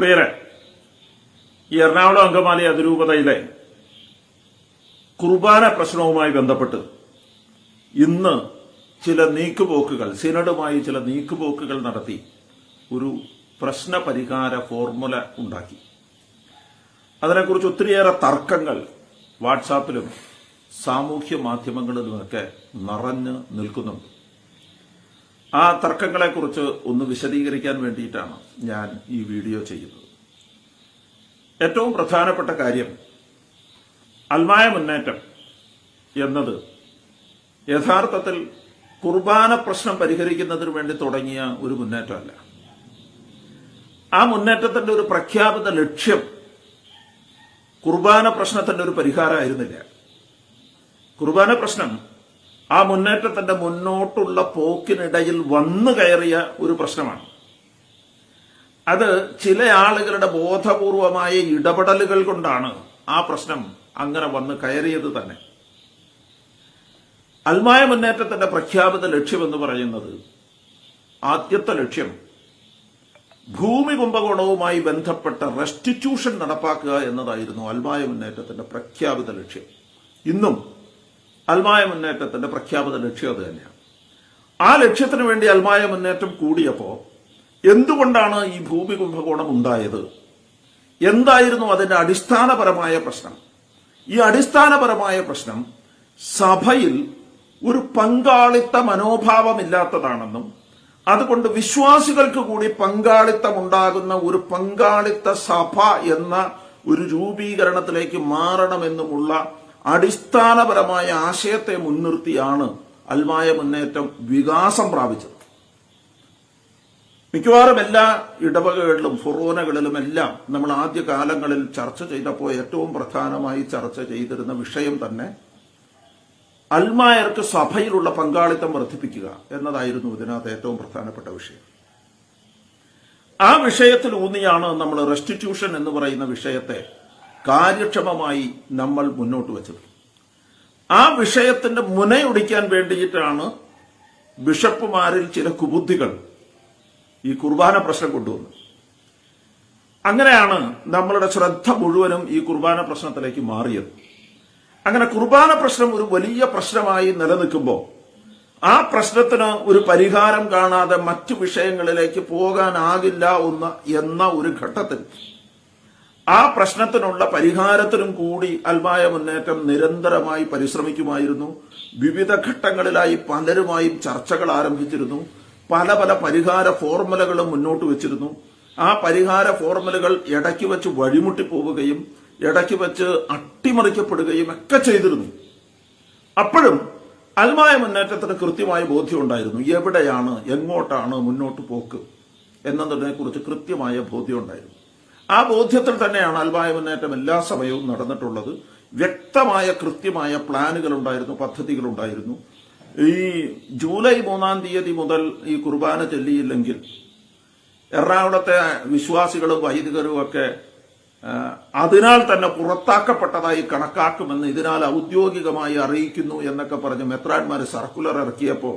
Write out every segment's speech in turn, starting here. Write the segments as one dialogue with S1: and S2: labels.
S1: പ്രിയരെ ഈ എറണാകുളം അങ്കമാലി അതിരൂപതയിലെ കുർബാന പ്രശ്നവുമായി ബന്ധപ്പെട്ട് ഇന്ന് ചില നീക്കുപോക്കുകൾ സിനഡുമായി ചില നീക്കുപോക്കുകൾ നടത്തി ഒരു പ്രശ്ന പരിഹാര ഫോർമുല ഉണ്ടാക്കി. അതിനെക്കുറിച്ച് ഒത്തിരിയേറെ തർക്കങ്ങൾ വാട്സാപ്പിലും സാമൂഹ്യ മാധ്യമങ്ങളിലുമൊക്കെ നിറഞ്ഞു നിൽക്കുന്നുണ്ട്. ആ തർക്കങ്ങളെക്കുറിച്ച് ഒന്ന് വിശദീകരിക്കാൻ വേണ്ടിയിട്ടാണ് ഞാൻ ഈ വീഡിയോ ചെയ്യുന്നത്. ഏറ്റവും പ്രധാനപ്പെട്ട കാര്യം അൽമായ മുന്നേറ്റം എന്നത് യഥാർത്ഥത്തിൽ കുർബാന പ്രശ്നം പരിഹരിക്കുന്നതിന് വേണ്ടി തുടങ്ങിയ ഒരു മുന്നേറ്റമല്ല. ആ മുന്നേറ്റത്തിന്റെ ഒരു പ്രഖ്യാപിത ലക്ഷ്യം കുർബാന പ്രശ്നത്തിന്റെ ഒരു പരിഹാരമായിരുന്നില്ല. കുർബാന പ്രശ്നം ആ മുന്നേറ്റത്തിന്റെ മുന്നോട്ടുള്ള പോക്കിനിടയിൽ വന്നു കയറിയ ഒരു പ്രശ്നമാണ്. അത് ചില ആളുകളുടെ ബോധപൂർവമായ ഇടപെടലുകൾ കൊണ്ടാണ് ആ പ്രശ്നം അങ്ങനെ വന്ന് കയറിയത് തന്നെ. അൽമായ മുന്നേറ്റത്തിന്റെ പ്രഖ്യാപിത ലക്ഷ്യമെന്ന് പറയുന്നത് ആദ്യത്തെ ലക്ഷ്യം ഭൂമി കുംഭകോണവുമായി ബന്ധപ്പെട്ട റെസ്റ്റിറ്റ്യൂഷൻ നടപ്പാക്കുക എന്നതായിരുന്നു അൽമായ മുന്നേറ്റത്തിന്റെ പ്രഖ്യാപിത ലക്ഷ്യം. ഇന്നും അൽമായ മുന്നേറ്റത്തിന്റെ പ്രഖ്യാപിത ലക്ഷ്യം അത് തന്നെയാണ്. ആ ലക്ഷ്യത്തിന് വേണ്ടി അൽമായ മുന്നേറ്റം കൂടിയപ്പോൾ എന്തുകൊണ്ടാണ് ഈ ഭൂമി കുംഭകോണം ഉണ്ടായത്? എന്തായിരുന്നു അതിന്റെ അടിസ്ഥാനപരമായ പ്രശ്നം? ഈ അടിസ്ഥാനപരമായ പ്രശ്നം സഭയിൽ ഒരു പങ്കാളിത്ത മനോഭാവമില്ലാത്തതാണെന്നും അതുകൊണ്ട് വിശ്വാസികൾക്ക് കൂടി പങ്കാളിത്തമുണ്ടാകുന്ന ഒരു പങ്കാളിത്ത സഭ എന്ന ഒരു രൂപീകരണത്തിലേക്ക് മാറണമെന്നുമുള്ള അടിസ്ഥാനപരമായ ആശയത്തെ മുൻനിർത്തിയാണ് അൽമായ മുന്നേറ്റം വികാസം പ്രാപിച്ചത്. മിക്കവാറും എല്ലാ ഇടവകകളിലും ഫൊറോനകളിലും എല്ലാം നമ്മൾ ആദ്യ കാലങ്ങളിൽ ചർച്ച ചെയ്തപ്പോൾ ഏറ്റവും പ്രധാനമായി ചർച്ച ചെയ്തിരുന്ന വിഷയം തന്നെ അൽമായർക്ക് സഭയിലുള്ള പങ്കാളിത്തം വർദ്ധിപ്പിക്കുക എന്നതായിരുന്നു ഇതിനകത്ത് ഏറ്റവും പ്രധാനപ്പെട്ട വിഷയം. ആ വിഷയത്തിൽ ഊന്നിയാണ് നമ്മൾ റെസ്റ്റിറ്റ്യൂഷൻ എന്ന് പറയുന്ന വിഷയത്തെ കാര്യക്ഷമമായി നമ്മൾ മുന്നോട്ട് വെച്ചത്. ആ വിഷയത്തിന്റെ മുനയൊടിക്കാൻ വേണ്ടിയിട്ടാണ് ബിഷപ്പുമാരിൽ ചില കുബുദ്ധികൾ ഈ കുർബാന പ്രശ്നം കൊണ്ടുവന്നത്. അങ്ങനെയാണ് നമ്മളുടെ ശ്രദ്ധ മുഴുവനും ഈ കുർബാന പ്രശ്നത്തിലേക്ക് മാറിയത്. അങ്ങനെ കുർബാന പ്രശ്നം ഒരു വലിയ പ്രശ്നമായി നിലനിൽക്കുമ്പോൾ ആ പ്രശ്നത്തിന് ഒരു പരിഹാരം കാണാതെ മറ്റു വിഷയങ്ങളിലേക്ക് പോകാനാകില്ല ഒന്ന് എന്ന ഒരു ഘട്ടത്തിൽ ആ പ്രശ്നത്തിനുള്ള പരിഹാരത്തിനും കൂടി അൽമായ മുന്നേറ്റം നിരന്തരമായി പരിശ്രമിക്കുമായിരുന്നു. വിവിധ ഘട്ടങ്ങളിലായി പലരുമായും ചർച്ചകൾ ആരംഭിച്ചിരുന്നു. പല പല പരിഹാര ഫോർമുലകളും മുന്നോട്ട് വെച്ചിരുന്നു. ആ പരിഹാര ഫോർമുലകൾ ഇടയ്ക്ക് വെച്ച് വഴിമുട്ടിപ്പോവുകയും ഇടയ്ക്ക് വെച്ച് അട്ടിമറിക്കപ്പെടുകയും ഒക്കെ ചെയ്തിരുന്നു. അപ്പോഴും അൽമായ മുന്നേറ്റത്തിന് കൃത്യമായ ബോധ്യം ബോധ്യമുണ്ടായിരുന്നു എവിടെയാണ് എങ്ങോട്ടാണ് മുന്നോട്ട് പോക്ക് എന്നതിനെക്കുറിച്ച് കൃത്യമായ ബോധ്യമുണ്ടായിരുന്നു ആ ബോധ്യത്തിൽ തന്നെയാണ് അൽബായ മുന്നേറ്റം എല്ലാ സമയവും നടന്നിട്ടുള്ളത്. വ്യക്തമായ കൃത്യമായ പ്ലാനുകൾ ഉണ്ടായിരുന്നു പദ്ധതികൾ ഉണ്ടായിരുന്നു ഈ ജൂലൈ മൂന്നാം തീയതി മുതൽ ഈ കുർബാന ചൊല്ലിയില്ലെങ്കിൽ എറണാകുളത്തെ വിശ്വാസികളും വൈദികരും ഒക്കെ അതിനാൽ തന്നെ പുറത്താക്കപ്പെട്ടതായി കണക്കാക്കുമെന്ന് ഇതിനാൽ ഔദ്യോഗികമായി അറിയിക്കുന്നു എന്നൊക്കെ പറഞ്ഞ് മെത്രാൻമാർ സർക്കുലർ ഇറക്കിയപ്പോൾ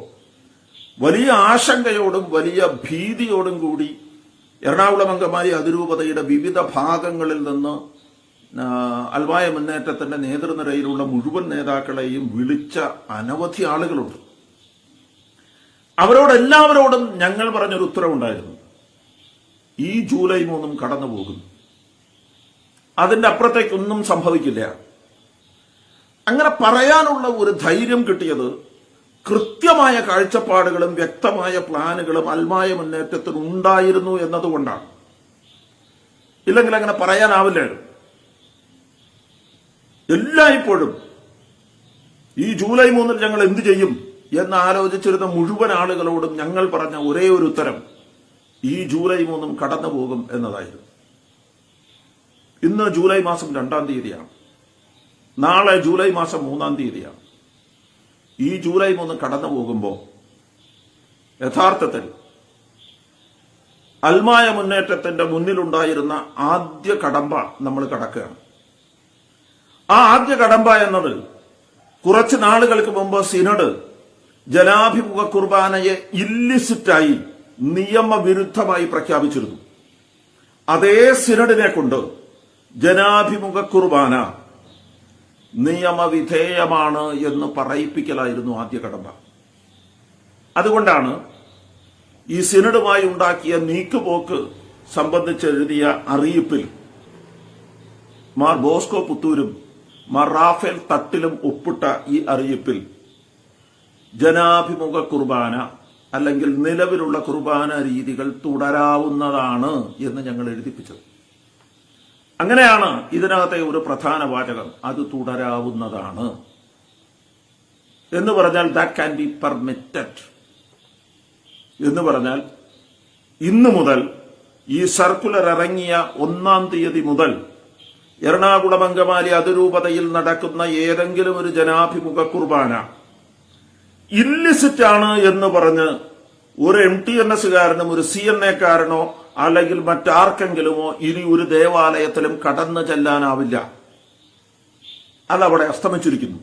S1: വലിയ ആശങ്കയോടും വലിയ ഭീതിയോടും കൂടി എറണാകുളം അങ്കമാലി അതിരൂപതയുടെ വിവിധ ഭാഗങ്ങളിൽ നിന്ന് അൽവായ മുന്നേറ്റത്തിന്റെ നേതൃനിരയിലുള്ള മുഴുവൻ നേതാക്കളെയും വിളിച്ച അനവധി ആളുകളുണ്ട്. അവരോടെല്ലാവരോടും ഞങ്ങൾ പറഞ്ഞൊരു ഉത്തരവുണ്ടായിരുന്നു. ഈ ജൂലൈ മൂന്നും കടന്നു പോകുന്നു അതിന്റെ അപ്പുറത്തേക്കൊന്നും സംഭവിക്കില്ല. അങ്ങനെ പറയാനുള്ള ഒരു ധൈര്യം കിട്ടിയത് കൃത്യമായ കാഴ്ചപ്പാടുകളും വ്യക്തമായ പ്ലാനുകളും അൽമായ മുന്നേറ്റത്തിന് ഉണ്ടായിരുന്നു എന്നതുകൊണ്ടാണ്. ഇല്ലെങ്കിൽ അങ്ങനെ പറയാനാവില്ലായിരുന്നു എല്ലായ്പ്പോഴും ഈ ജൂലൈ മൂന്നിൽ ഞങ്ങൾ എന്ത് ചെയ്യും എന്ന് ആലോചിച്ചിരുന്ന മുഴുവൻ ആളുകളോടും ഞങ്ങൾ പറഞ്ഞ ഒരേ ഒരു ഉത്തരം ഈ ജൂലൈ മൂന്നും കടന്നു പോകും എന്നതായിരുന്നു. ഇന്ന് ജൂലൈ മാസം രണ്ടാം തീയതിയാണ്. നാളെ ജൂലൈ മാസം മൂന്നാം തീയതിയാണ്. ഈ ജൂലൈ മൂന്ന് കടന്നു പോകുമ്പോൾ യഥാർത്ഥത്തിൽ അൽമായ മുന്നേറ്റത്തിന്റെ മുന്നിലുണ്ടായിരുന്ന ആദ്യ കടമ്പ നമ്മൾ കടക്കുകയാണ്. ആ ആദ്യ കടമ്പ എന്നത് കുറച്ച് നാളുകൾക്ക് മുമ്പ് സിനഡ് ജനാഭിമുഖ കുർബാനയെ ഇല്ലിസിറ്റായി നിയമവിരുദ്ധമായി പ്രഖ്യാപിച്ചിരുന്നു. അതേ സിനഡിനെ കൊണ്ട് ജനാഭിമുഖ കുർബാന നിയമവിധേയമാണ് എന്ന് പറയിപ്പിക്കലായിരുന്നു ആദ്യ കടമ്പ. അതുകൊണ്ടാണ് ഈ സിനഡുമായി ഉണ്ടാക്കിയ നീക്കുപോക്ക് സംബന്ധിച്ച് എഴുതിയ അറിയിപ്പിൽ മാർ ബോസ്കോ പുത്തൂരും മാർ റാഫേൽ തട്ടിലും ഒപ്പിട്ട ഈ അറിയിപ്പിൽ ജനാഭിമുഖ കുർബാന അല്ലെങ്കിൽ നിലവിലുള്ള കുർബാന രീതികൾ തുടരാവുന്നതാണ് എന്ന് ഞങ്ങൾ എഴുതിപ്പിച്ചത്. അങ്ങനെയാണ് ഇതിനകത്തെ ഒരു പ്രധാന വാചകം. അത് തുടരാവുന്നതാണ്. എന്ന് പറഞ്ഞാൽ ദാറ്റ് ക്യാൻ ബി പെർമിറ്റഡ് എന്ന് പറഞ്ഞാൽ ഇന്ന് മുതൽ ഈ സർക്കുലർ ഇറങ്ങിയ ഒന്നാം തീയതി മുതൽ എറണാകുളം അങ്കമാലി അതിരൂപതയിൽ നടക്കുന്ന ഏതെങ്കിലും ഒരു ജനാഭിമുഖ കുർബാന ഇല്ലിസിറ്റ് ആണ് എന്ന് പറഞ്ഞ് ഒരു എം ടി എൻ എസുകാരനും ഒരു സി എൻ എക്കാരനോ അല്ലെങ്കിൽ മറ്റാർക്കെങ്കിലുമോ ഇനി ഒരു ദേവാലയത്തിലും കടന്നു ചെല്ലാനാവില്ല. അതവിടെ അസ്തമിച്ചിരിക്കുന്നു.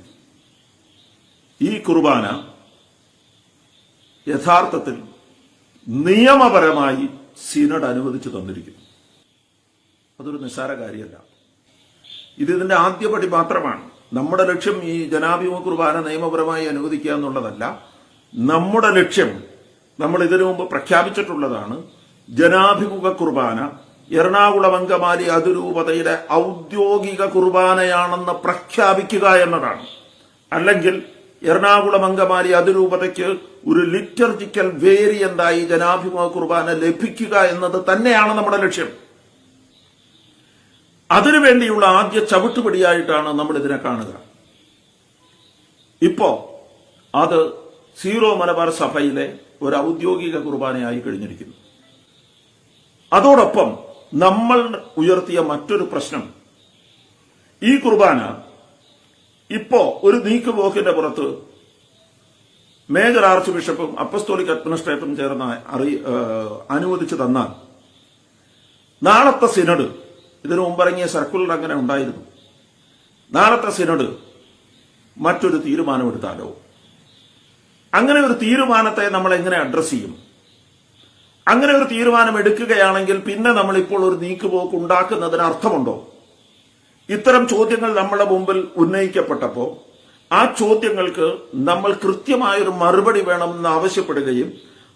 S1: ഈ കുർബാന യഥാർത്ഥത്തിൽ നിയമപരമായി സിനഡ് അനുവദിച്ചു തന്നിരിക്കുന്നു. അതൊരു നിസ്സാര കാര്യമല്ല. ഇത് ഇതിന്റെ ആദ്യപടി മാത്രമാണ്. നമ്മുടെ ലക്ഷ്യം ഈ ജനാഭിമുഖ കുർബാന നിയമപരമായി അനുവദിക്കുക എന്നുള്ളതല്ല. നമ്മുടെ ലക്ഷ്യം നമ്മൾ ഇതിനു മുമ്പ് പ്രഖ്യാപിച്ചിട്ടുള്ളതാണ്. ജനാഭിമുഖ കുർബാന എറണാകുളം അങ്കമാലി അതിരൂപതയുടെ ഔദ്യോഗിക കുർബാനയാണെന്ന് പ്രഖ്യാപിക്കുക എന്നതാണ്. അല്ലെങ്കിൽ എറണാകുളം അങ്കമാലി അതിരൂപതയ്ക്ക് ഒരു ലിറ്റർജിക്കൽ വേരിയന്റായി ജനാഭിമുഖ കുർബാന ലഭിക്കുക എന്നത് തന്നെയാണ് നമ്മുടെ ലക്ഷ്യം. അതിനുവേണ്ടിയുള്ള ആദ്യ ചവിട്ടുപടിയായിട്ടാണ് നമ്മൾ ഇതിനെ കാണുക. ഇപ്പോ അത് സീറോ മലബാർ സഭയിലെ ഒരു ഔദ്യോഗിക കുർബാനയായി കഴിഞ്ഞിരിക്കുന്നു. അതോടൊപ്പം നമ്മൾ ഉയർത്തിയ മറ്റൊരു പ്രശ്നം. ഈ കുർബാന ഇപ്പോ ഒരു നീക്കുപോക്കിന്റെ പുറത്ത് മേജർ ആർച്ച് ബിഷപ്പും അപ്പസ്തോളിക് അഡ്മിനിസ്ട്രേറ്ററും ചേർന്ന് അറി അനുവദിച്ചു തന്നാൽ നാളത്തെ സിനഡ് ഇതിനു മുമ്പിറങ്ങിയ സർക്കുലർ അങ്ങനെ ഉണ്ടായിരുന്നു. നാളത്തെ സിനഡ് മറ്റൊരു തീരുമാനമെടുത്താലോ? അങ്ങനെ ഒരു തീരുമാനത്തെ നമ്മൾ എങ്ങനെ അഡ്രസ് ചെയ്യും? അങ്ങനെ ഒരു തീരുമാനം എടുക്കുകയാണെങ്കിൽ പിന്നെ നമ്മൾ ഇപ്പോൾ ഒരു നീക്കുപോക്ക് ഉണ്ടാക്കുന്നതിന് അർത്ഥമുണ്ടോ? ഇത്തരം ചോദ്യങ്ങൾ നമ്മുടെ മുമ്പിൽ ഉന്നയിക്കപ്പെട്ടപ്പോൾ ആ ചോദ്യങ്ങൾക്ക് നമ്മൾ കൃത്യമായൊരു മറുപടി വേണമെന്ന് ആവശ്യപ്പെടുകയും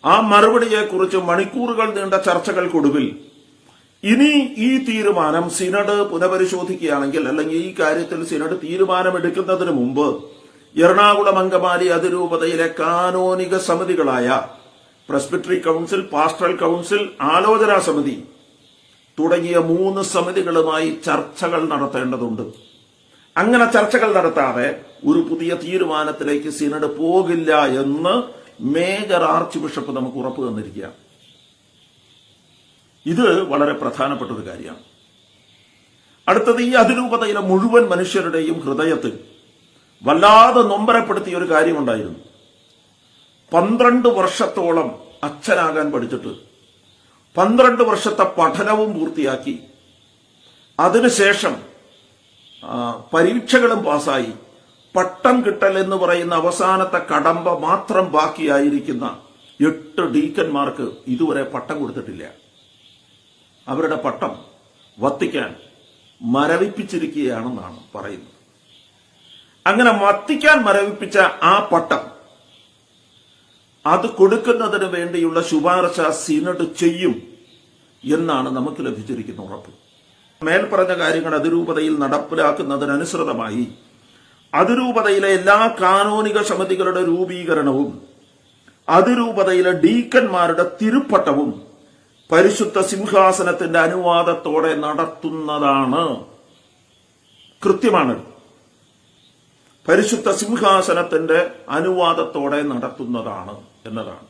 S1: ആ മറുപടിയെക്കുറിച്ച് മണിക്കൂറുകൾ നീണ്ട ചർച്ചകൾക്കൊടുവിൽ ഇനി ഈ തീരുമാനം സിനഡ് പുനഃപരിശോധിക്കുകയാണെങ്കിൽ അല്ലെങ്കിൽ ഈ കാര്യത്തിൽ സിനഡ് തീരുമാനമെടുക്കുന്നതിന് മുമ്പ് എറണാകുളം അങ്കമാലി അതിരൂപതയിലെ കാനോനിക സമിതികളായ പ്രസ്ബിറ്ററി കൗൺസിൽ പാസ്റ്ററൽ കൗൺസിൽ ആലോചനാ സമിതി തുടങ്ങിയ മൂന്ന് സമിതികളുമായി ചർച്ചകൾ നടത്തേണ്ടതുണ്ട്. അങ്ങനെ ചർച്ചകൾ നടത്താതെ ഒരു പുതിയ തീരുമാനത്തിലേക്ക് സിനഡ് പോകില്ല എന്ന് മേജർ ആർച്ച് ബിഷപ്പ് നമുക്ക് ഉറപ്പ് തന്നിരിക്കുക ഇത് വളരെ പ്രധാനപ്പെട്ട ഒരു കാര്യമാണ്. അടുത്തത് ഈ അതിരൂപതയിലെ മുഴുവൻ മനുഷ്യരുടെയും ഹൃദയത്തിൽ വല്ലാതെ നൊമ്പരപ്പെടുത്തിയ ഒരു കാര്യമുണ്ടായിരുന്നു. പന്ത്രണ്ട് വർഷത്തോളം അച്ഛനാകാൻ പഠിച്ചിട്ട് പന്ത്രണ്ട് വർഷത്തെ പഠനവും പൂർത്തിയാക്കി. അതിനുശേഷം പരീക്ഷകളും പാസായി പട്ടം കിട്ടൽ എന്ന് പറയുന്ന അവസാനത്തെ കടമ്പ മാത്രം ബാക്കിയായിരിക്കുന്ന എട്ട് ഡീക്കന്മാർക്ക് ഇതുവരെ പട്ടം കൊടുത്തിട്ടില്ല. അവരുടെ പട്ടം വത്തിക്കാൻ മരവിപ്പിച്ചിരിക്കുകയാണെന്നാണ് പറയുന്നത്. അങ്ങനെ വത്തിക്കാൻ മരവിപ്പിച്ച ആ പട്ടം അത് കൊടുക്കുന്നതിന് വേണ്ടിയുള്ള ശുപാർശ സിനഡ് ചെയ്യും എന്നാണ് നമുക്ക് ലഭിച്ചിരിക്കുന്ന ഉറപ്പ്. മേൽപ്പറഞ്ഞ കാര്യങ്ങൾ അതിരൂപതയിൽ നടപ്പിലാക്കുന്നതിനനുസൃതമായി അതിരൂപതയിലെ എല്ലാ കാനോനിക സമിതികളുടെ രൂപീകരണവും അതിരൂപതയിലെ ഡീക്കന്മാരുടെ തിരുപ്പട്ടവും പരിശുദ്ധ സിംഹാസനത്തിന്റെ അനുവാദത്തോടെ നടത്തുന്നതാണ്. കൃത്യമാണ്. പരിശുദ്ധ സിംഹാസനത്തിന്റെ അനുവാദത്തോടെ നടത്തുന്നതാണ്. എന്നതാണ്.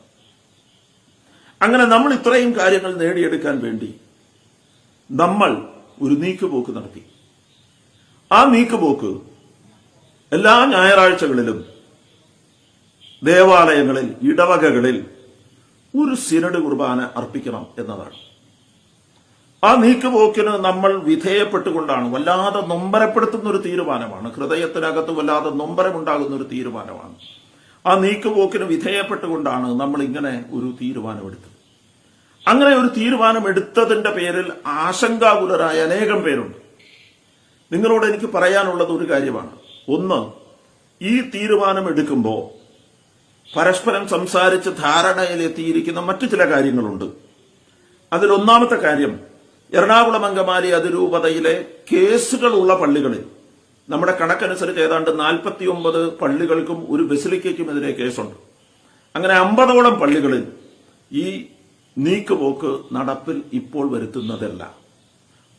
S1: അങ്ങനെ നമ്മൾ ഇത്രയും കാര്യങ്ങൾ നേടിയെടുക്കാൻ വേണ്ടി നമ്മൾ ഒരു നീക്കുപോക്ക് നടത്തി. ആ നീക്കുപോക്ക് എല്ലാ ഞായറാഴ്ചകളിലും ദേവാലയങ്ങളിൽ ഇടവകകളിൽ ഒരു സിനഡ് കുർബാന അർപ്പിക്കണം എന്നതാണ്. ആ നീക്കുപോക്കിന് നമ്മൾ വിധേയപ്പെട്ടുകൊണ്ടാണ് വല്ലാതെ നൊമ്പരപ്പെടുത്തുന്ന ഒരു തീരുമാനമാണ്. ഹൃദയത്തിനകത്ത് വല്ലാതെ നൊമ്പരമുണ്ടാകുന്ന ഒരു തീരുമാനമാണ്. ആ നീക്കുപോക്കിന് വിധേയപ്പെട്ടുകൊണ്ടാണ് നമ്മൾ ഇങ്ങനെ ഒരു തീരുമാനമെടുത്തത്. അങ്ങനെ ഒരു തീരുമാനം എടുത്തതിന്റെ പേരിൽ ആശങ്കാകുലരായ അനേകം പേരുണ്ട്. നിങ്ങളോട് എനിക്ക് പറയാനുള്ളത് ഒരു കാര്യമാണ്. ഒന്ന് ഈ തീരുമാനം എടുക്കുമ്പോൾ പരസ്പരം സംസാരിച്ച് ധാരണയിലെത്തിയിരിക്കുന്ന മറ്റു ചില കാര്യങ്ങളുണ്ട്. അതിലൊന്നാമത്തെ കാര്യം എറണാകുളം അങ്കമാലി അതിരൂപതയിലെ കേസുകളുള്ള പള്ളികളിൽ നമ്മുടെ കണക്കനുസരിച്ച് ഏതാണ്ട് നാൽപ്പത്തി ഒമ്പത് പള്ളികൾക്കും ഒരു ബസിലിക്കയ്ക്കുമെതിരെ കേസുണ്ട്. അങ്ങനെ അമ്പതോളം പള്ളികളിൽ ഈ നീക്കുപോക്ക് നടപ്പിൽ ഇപ്പോൾ വരുത്തുന്നതല്ല.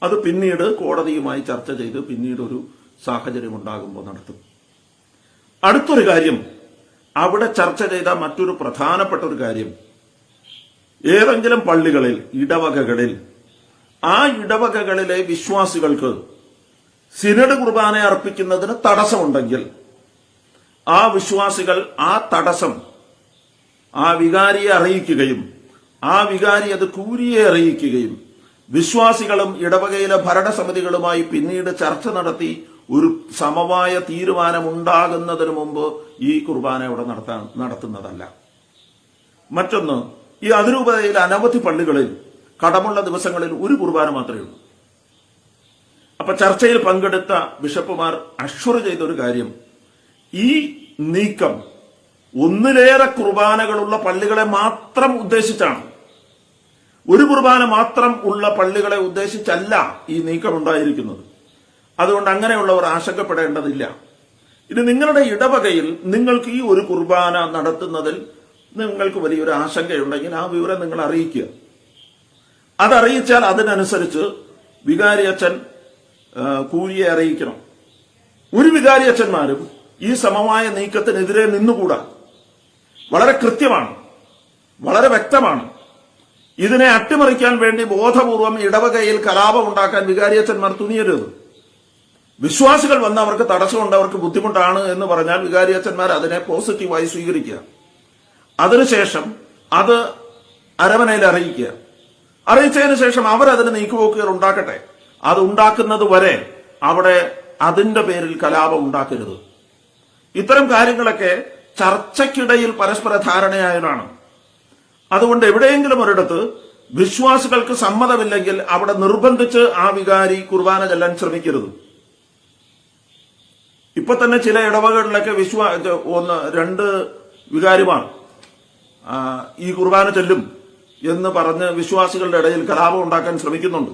S1: അത് പിന്നീട് കോടതിയുമായി ചർച്ച ചെയ്ത് പിന്നീട് ഒരു സാഹചര്യം ഉണ്ടാകുമ്പോൾ നടത്തും. അടുത്തൊരു കാര്യം അവിടെ ചർച്ച ചെയ്ത മറ്റൊരു പ്രധാനപ്പെട്ട ഒരു കാര്യം. ഏതെങ്കിലും പള്ളികളിൽ ഇടവകകളിൽ ആ ഇടവകകളിലെ വിശ്വാസികൾക്ക് സിനഡ് കുർബാന അർപ്പിക്കുന്നതിന് തടസ്സമുണ്ടെങ്കിൽ ആ വിശ്വാസികൾ ആ തടസ്സം ആ വികാരിയെ അറിയിക്കുകയും ആ വികാരി അത് കൂരിയെ അറിയിക്കുകയും വിശ്വാസികളും ഇടവകയിലെ ഭരണസമിതികളുമായി പിന്നീട് ചർച്ച നടത്തി ഒരു സമവായ തീരുമാനമുണ്ടാകുന്നതിന് മുമ്പ് ഈ കുർബാന ഇവിടെ നടത്താൻ നടത്തുന്നതല്ല. മറ്റൊന്ന് ഈ അതിരൂപതയിലെ അനവധി പള്ളികളിൽ കടമുള്ള ദിവസങ്ങളിൽ ഒരു കുർബാന മാത്രമേ ഉള്ളൂ. അപ്പൊ ചർച്ചയിൽ പങ്കെടുത്ത ബിഷപ്പുമാർ അഷ്വർ ചെയ്ത ഒരു കാര്യം. ഈ നീക്കം ഒന്നിലേറെ കുർബാനകളുള്ള പള്ളികളെ മാത്രം ഉദ്ദേശിച്ചാണ്. ഒരു കുർബാന മാത്രം ഉള്ള പള്ളികളെ ഉദ്ദേശിച്ചല്ല ഈ നീക്കം ഉണ്ടായിരിക്കുന്നത് അതുകൊണ്ട് അങ്ങനെയുള്ളവർ ആശങ്കപ്പെടേണ്ടതില്ല. ഇനി നിങ്ങളുടെ ഇടവകയിൽ നിങ്ങൾക്ക് ഈ ഒരു കുർബാന നടത്തുന്നതിൽ നിങ്ങൾക്ക് വലിയൊരു ആശങ്കയുണ്ടെങ്കിൽ ആ വിവരം നിങ്ങൾ അറിയിക്കുക. അതറിയിച്ചാൽ അതിനനുസരിച്ച് വികാരി അച്ഛൻ കൂലിയെ അറിയിക്കണം. ഒരു വികാരി അച്ഛന്മാരും ഈ സമമായ നീക്കത്തിനെതിരെ നിന്നുകൂടാ. വളരെ കൃത്യമാണ്. വളരെ വ്യക്തമാണ്. ഇതിനെ അട്ടിമറിക്കാൻ വേണ്ടി ബോധപൂർവം ഇടവകയിൽ കലാപം ഉണ്ടാക്കാൻ വികാരിയച്ഛന്മാർ തുനിയരുത്. വിശ്വാസികൾ വന്ന് അവർക്ക് തടസ്സമുണ്ട് അവർക്ക് ബുദ്ധിമുട്ടാണ് എന്ന് പറഞ്ഞാൽ വികാരിയച്ഛന്മാർ അതിനെ പോസിറ്റീവായി സ്വീകരിക്കുക. അതിനുശേഷം അത് അരമനയിൽ അറിയിക്കുക. അറിയിച്ചതിന് ശേഷം അവരതിന് നീക്കുപോക്കുകൾ ഉണ്ടാക്കട്ടെ. അത് ഉണ്ടാക്കുന്നത് വരെ അവിടെ അതിന്റെ പേരിൽ കലാപം ഉണ്ടാക്കരുത്. ഇത്തരം കാര്യങ്ങളൊക്കെ ചർച്ചയ്ക്കിടയിൽ പരസ്പര ധാരണയായതാണ്. അതുകൊണ്ട് എവിടെയെങ്കിലും ഒരിടത്ത് വിശ്വാസികൾക്ക് സമ്മതമില്ലെങ്കിൽ അവിടെ നിർബന്ധിച്ച് ആ വികാരി കുർബാന ചെല്ലാൻ ശ്രമിക്കരുത്. ഇപ്പൊ തന്നെ ചില ഇടവകളിലൊക്കെ വിശ്വാ ഒന്ന് രണ്ട് വികാരിമാർ ഈ കുർബാന ചെല്ലും എന്ന് പറഞ്ഞ് വിശ്വാസികളുടെ ഇടയിൽ കലാപം ഉണ്ടാക്കാൻ ശ്രമിക്കുന്നുണ്ട്.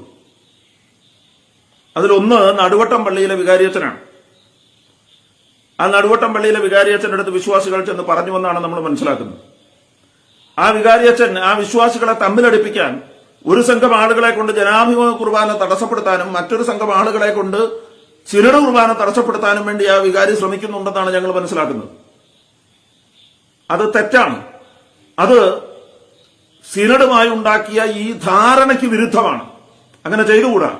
S1: അതിലൊന്ന് നടുവട്ടം പള്ളിയിലെ വികാരിയച്ഛനാണ്. ആ നടുവട്ടം പള്ളിയിലെ വികാരിയച്ഛന്റെ അടുത്ത് വിശ്വാസികൾ ചെന്ന് പറഞ്ഞു വന്നാണ് നമ്മൾ മനസ്സിലാക്കുന്നത്. ആ വികാരിയച്ഛൻ ആ വിശ്വാസികളെ തമ്മിലടിപ്പിക്കാൻ ഒരു സംഘം ആളുകളെ കൊണ്ട് ജനാഭിമുഖ കുർബാന തടസ്സപ്പെടുത്താനും മറ്റൊരു സംഘം ആളുകളെ കൊണ്ട് ചിലട് കുർബാന തടസ്സപ്പെടുത്താനും വേണ്ടി ആ വികാരി ശ്രമിക്കുന്നുണ്ടെന്നാണ് ഞങ്ങൾ മനസ്സിലാക്കുന്നത്. അത് തെറ്റാണ്. അത് സിനഡുമായി ഉണ്ടാക്കിയ ഈ ധാരണയ്ക്ക് വിരുദ്ധമാണ്. അങ്ങനെ ചെയ്തുകൂടാ?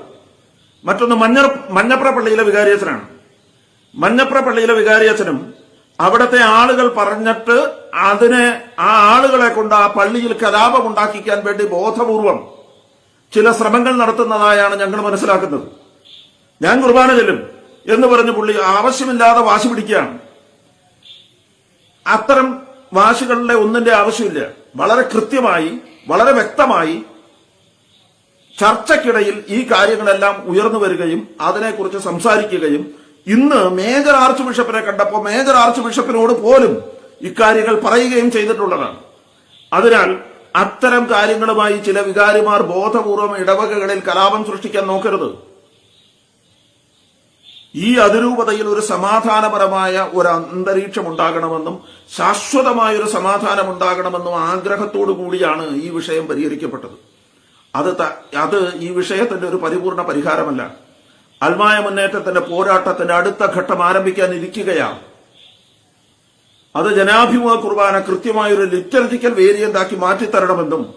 S1: മറ്റൊന്ന് മഞ്ഞ മഞ്ഞപ്ര പള്ളിയിലെ വികാരിയച്ചനാണ് മഞ്ഞപ്ര പള്ളിയിലെ വികാരിയച്ഛനും അവിടത്തെ ആളുകൾ പറഞ്ഞിട്ട് അതിനെ ആ ആളുകളെ കൊണ്ട് ആ പള്ളിയിൽ കലാപം ഉണ്ടാക്കിക്കാൻ വേണ്ടി ബോധപൂർവം ചില ശ്രമങ്ങൾ നടത്തുന്നതായാണ് ഞങ്ങൾ മനസ്സിലാക്കുന്നത്. ഞാൻ കുർബാന ചെല്ലും എന്ന് പറഞ്ഞ് പുള്ളി ആവശ്യമില്ലാതെ വാശി പിടിക്കുകയാണ്. അത്തരം വാശികളിലെ ഒന്നിന്റെ ആവശ്യമില്ല. വളരെ കൃത്യമായി വളരെ വ്യക്തമായി ചർച്ചയ്ക്കിടയിൽ ഈ കാര്യങ്ങളെല്ലാം ഉയർന്നു വരികയും അതിനെക്കുറിച്ച് സംസാരിക്കുകയും ഇന്ന് മേജർ ആർച്ച് ബിഷപ്പിനെ കണ്ടപ്പോൾ മേജർ ആർച്ച് ബിഷപ്പിനോട് പോലും ഇക്കാര്യങ്ങൾ പറയുകയും ചെയ്തിട്ടുള്ളതാണ്. അതിനാൽ അത്തരം കാര്യങ്ങളുമായി ചില വികാരിമാർ ബോധപൂർവം ഇടവകകളിൽ കലാപം സൃഷ്ടിക്കാൻ നോക്കരുത്. ഈ അതിരൂപതയിൽ ഒരു സമാധാനപരമായ ഒരു അന്തരീക്ഷം ഉണ്ടാകണമെന്നും ശാശ്വതമായ ഒരു സമാധാനം ഉണ്ടാകണമെന്നും ആഗ്രഹത്തോടു കൂടിയാണ് ഈ വിഷയം പരിഹരിക്കപ്പെട്ടത്. അത് അത് ഈ വിഷയത്തിന്റെ ഒരു പരിപൂർണ പരിഹാരമല്ല. അൽമായ മുന്നേറ്റത്തിന്റെ പോരാട്ടത്തിന്റെ അടുത്ത ഘട്ടം ആരംഭിക്കാൻ ഇരിക്കുകയാണ്. അത് ജനാഭിമുഖ കുർബാന കൃത്യമായൊരു ലിറ്റർജിക്കൽ വേരിയന്റ് ആക്കി മാറ്റിത്തരണമെന്നും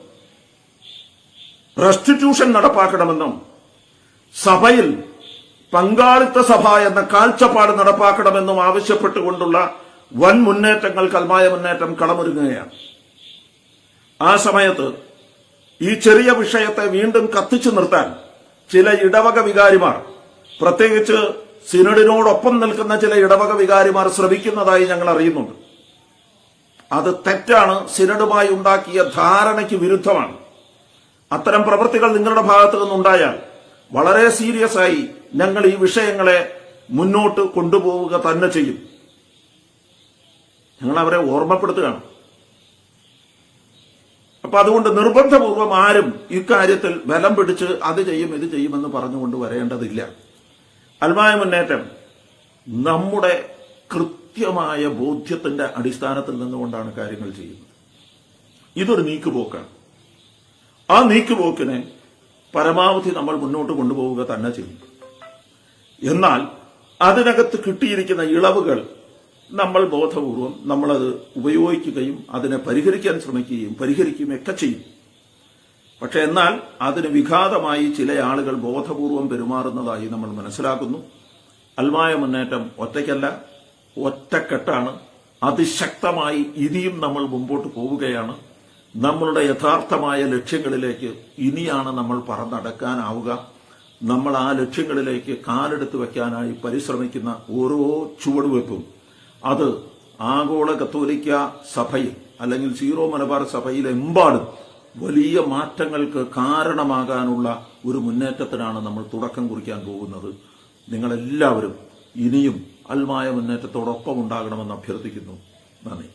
S1: റെസ്റ്റിറ്റ്യൂഷൻ നടപ്പാക്കണമെന്നും സഭയിൽ പങ്കാളിത്ത സഭ എന്ന കാഴ്ചപ്പാട് നടപ്പാക്കണമെന്നും ആവശ്യപ്പെട്ടുകൊണ്ടുള്ള വൻ മുന്നേറ്റങ്ങൾ കൽമായ മുന്നേറ്റം കളമൊരുങ്ങുകയാണ്. ആ സമയത്ത് ഈ ചെറിയ വിഷയത്തെ വീണ്ടും കത്തിച്ചു നിർത്താൻ ചില ഇടവക വികാരിമാർ പ്രത്യേകിച്ച് സിനഡിനോടൊപ്പം നിൽക്കുന്ന ചില ഇടവക വികാരിമാർ ശ്രമിക്കുന്നതായി ഞങ്ങൾ അറിയുന്നുണ്ട്. അത് തെറ്റാണ്. സിനഡുമായി ഉണ്ടാക്കിയ ധാരണയ്ക്ക് വിരുദ്ധമാണ്. അത്തരം പ്രവൃത്തികൾ നിങ്ങളുടെ ഭാഗത്തു നിന്നുണ്ടായാൽ വളരെ സീരിയസ് ആയി ഞങ്ങൾ ഈ വിഷയങ്ങളെ മുന്നോട്ട് കൊണ്ടുപോവുക തന്നെ ചെയ്യും. ഞങ്ങൾ അവരെ ഓർമ്മപ്പെടുത്തുകയാണ്. അപ്പൊ അതുകൊണ്ട് നിർബന്ധപൂർവം ആരും ഇക്കാര്യത്തിൽ ബലം പിടിച്ച് അത് ചെയ്യും ഇത് ചെയ്യുമെന്ന് പറഞ്ഞുകൊണ്ട് വരേണ്ടതില്ല. അൽമായ മുന്നേറ്റം നമ്മുടെ കൃത്യമായ ബോധ്യത്തിന്റെ അടിസ്ഥാനത്തിൽ നിന്നുകൊണ്ടാണ് കാര്യങ്ങൾ ചെയ്യുന്നത്. ഇതൊരു നീക്കുപോക്കാണ്. ആ നീക്കുപോക്കിനെ പരമാവധി നമ്മൾ മുന്നോട്ട് കൊണ്ടുപോവുക തന്നെ ചെയ്യും. എന്നാൽ അതിനകത്ത് കിട്ടിയിരിക്കുന്ന ഇളവുകൾ നമ്മൾ ബോധപൂർവം നമ്മളത് ഉപയോഗിക്കുകയും അതിനെ പരിഹരിക്കാൻ ശ്രമിക്കുകയും പരിഹരിക്കുകയും ചെയ്യും. പക്ഷെ എന്നാൽ അതിന് വിഘാതമായി ചില ആളുകൾ ബോധപൂർവം പെരുമാറുന്നതായി നമ്മൾ മനസ്സിലാക്കുന്നു. അൽമായ മുന്നേറ്റം ഒറ്റയ്ക്കല്ല ഒറ്റക്കെട്ടാണ്. അതിശക്തമായി ഇനിയും നമ്മൾ മുമ്പോട്ട് പോവുകയാണ്. നമ്മളുടെ യഥാർത്ഥമായ ലക്ഷ്യങ്ങളിലേക്ക് ഇനിയാണ് നമ്മൾ പറന്നടക്കാനാവുക. നമ്മൾ ആ ലക്ഷ്യങ്ങളിലേക്ക് കാലെടുത്ത് വയ്ക്കാനായി പരിശ്രമിക്കുന്ന ഓരോ ചുവടുവെപ്പും അത് ആഗോള കത്തോലിക്ക സഭയിൽ അല്ലെങ്കിൽ സീറോ മലബാർ സഭയിലെമ്പാടും വലിയ മാറ്റങ്ങൾക്ക് കാരണമാകാനുള്ള ഒരു മുന്നേറ്റത്തിനാണ് നമ്മൾ തുടക്കം കുറിക്കാൻ പോകുന്നത്. നിങ്ങളെല്ലാവരും ഇനിയും അൽമായ മുന്നേറ്റത്തോടൊപ്പം ഉണ്ടാകണമെന്ന് അഭ്യർത്ഥിക്കുന്നു. നന്ദി.